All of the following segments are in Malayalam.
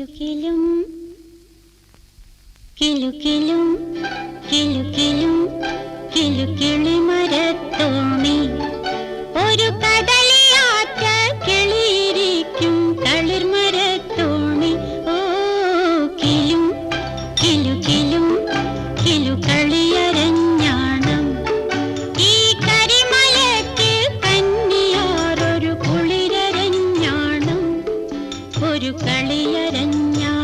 കിലുകിലും കിലുകിലും കിലുകിലും കിലുകിലും ഒരു കളിയരഞ്ഞാണം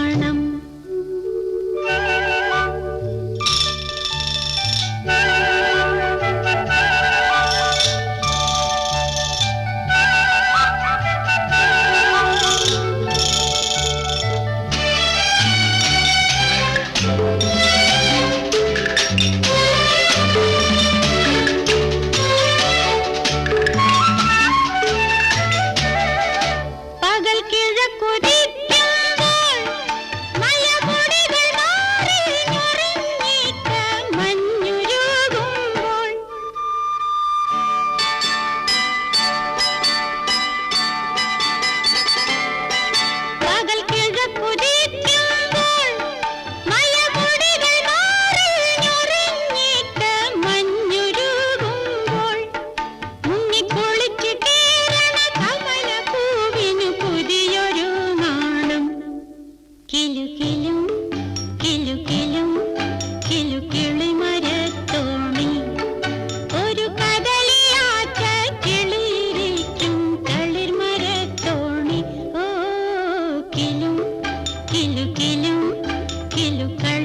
കിലുകിലും കിലുകളിയരഞ്ഞാണം